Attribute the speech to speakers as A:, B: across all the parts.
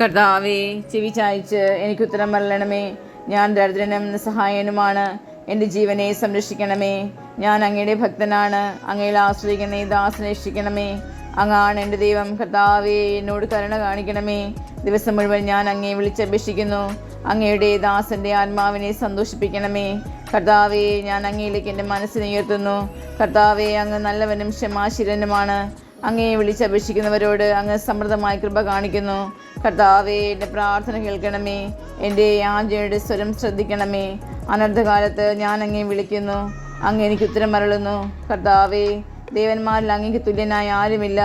A: കർത്താവേ ചെവി എനിക്ക് ഉത്തരം വരണമേ ഞാൻ ദരിദ്രനും നിസ്സഹായനുമാണ്. എന്റെ ജീവനെ സംരക്ഷിക്കണമേ. ഞാൻ അങ്ങയുടെ ഭക്തനാണ്. അങ്ങയിൽ ആശ്രയിക്കുന്ന ഈ ദാസനെ രക്ഷിക്കണമേ. അങ്ങാണ് എന്റെ ദൈവം. കർത്താവേ എന്നോട് കരുണ കാണിക്കണമേ. ദിവസം മുഴുവൻ ഞാൻ അങ്ങയെ വിളിച്ചപേക്ഷിക്കുന്നു. അങ്ങയുടെ ദാസന്റെ ആത്മാവിനെ സന്തോഷിപ്പിക്കണമേ. കർത്താവേ ഞാൻ അങ്ങയിലേക്ക് എന്റെ മനസ്സിനെ ഉയർത്തുന്നു. കർത്താവേ അങ്ങ് നല്ലവനും ക്ഷമാശീലനുമാണ്. അങ്ങയെ വിളിച്ചപേക്ഷിക്കുന്നവരോട് അങ്ങ് സമൃദ്ധമായ കൃപ കാണിക്കുന്നു. കർത്താവേ എന്റെ പ്രാർത്ഥന കേൾക്കണമേ. എന്റെ യാചനയുടെ സ്വരം ശ്രദ്ധിക്കണമേ. അനർത്ഥകാലത്ത് ഞാൻ അങ്ങേ വിളിക്കുന്നു. അങ്ങ് എനിക്ക് ഉത്തരം മരളുന്നു കർത്താവേ ദേവന്മാരിൽ അങ്ങേക്ക് തുല്യനായ ആരുമില്ല.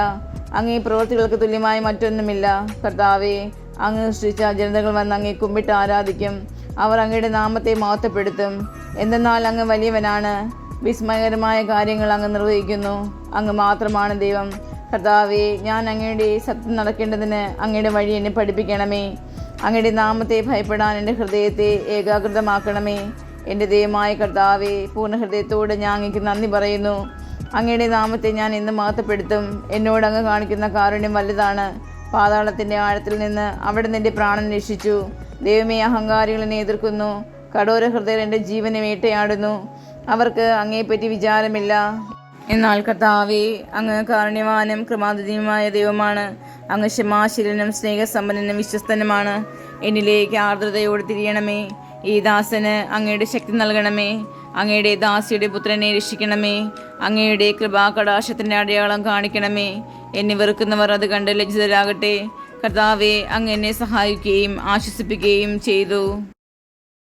A: അങ്ങേ പ്രവൃത്തികൾക്ക് തുല്യമായ മറ്റൊന്നുമില്ല. കർത്താവേ അങ്ങ് സൃഷ്ടിച്ച ജനതകൾ വന്ന് അങ്ങേ കുമ്പിട്ട് ആരാധിക്കും. അവർ അങ്ങയുടെ നാമത്തെ മഹത്വപ്പെടുത്തും. എന്തെന്നാൽ അങ്ങ് വലിയവനാണ്. വിസ്മയകരമായ കാര്യങ്ങൾ അങ്ങ് നിർവഹിക്കുന്നു. അങ്ങ് മാത്രമാണ് ദൈവം. കർത്താവേ ഞാൻ അങ്ങയുടെ സത്യം നടക്കേണ്ടതിന് അങ്ങയുടെ വഴി എന്നെ പഠിപ്പിക്കണമേ. അങ്ങയുടെ നാമത്തെ ഭയപ്പെടാൻ എന്റെ ഹൃദയത്തെ ഏകാഗ്രതമാക്കണമേ. എന്റെ ദൈവമായ കർത്താവെ പൂർണ ഹൃദയത്തോട് ഞാൻ അങ്ങേക്ക് നന്ദി പറയുന്നു. അങ്ങയുടെ നാമത്തെ ഞാൻ എന്ന് മഹത്വപ്പെടുത്തും. എന്നോട് അങ്ങ് കാണിക്കുന്ന കാരുണ്യം വലുതാണ്. പാതാളത്തിന്റെ ആഴത്തിൽ നിന്ന് അവിടെ നിന്റെ പ്രാണൻ രക്ഷിച്ചു. ദൈവമേ അഹങ്കാരികളെ എതിർക്കുന്നു. കടോര ഹൃദയർ എന്റെ ജീവനെ വേട്ടയാടുന്നു. അവർക്ക് അങ്ങേപ്പറ്റി വിചാരമില്ല. എന്നാൽ കർത്താവേ അങ്ങ് കാരുണ്യവാനും ക്രമാതിഥിയുമായ ദൈവമാണ്. അങ്ങ് ക്ഷമാശീലനും സ്നേഹസമ്പന്നനും വിശ്വസ്തനുമാണ്. എന്നിലേക്ക് ആർദ്രതയോട് തിരിയണമേ. ഈ ദാസന് അങ്ങയുടെ ശക്തി നൽകണമേ. അങ്ങയുടെ ദാസിയുടെ പുത്രനെ രക്ഷിക്കണമേ. അങ്ങയുടെ കൃപാകടാശത്തിന്റെ അടയാളം കാണിക്കണമേ. എന്നെ വെറുക്കുന്നവർ അത് കണ്ട് ലജ്ജിതരാകട്ടെ. കർത്താവെ അങ്ങ് എന്നെ സഹായിക്കുകയും ആശ്വസിപ്പിക്കുകയും ചെയ്തു.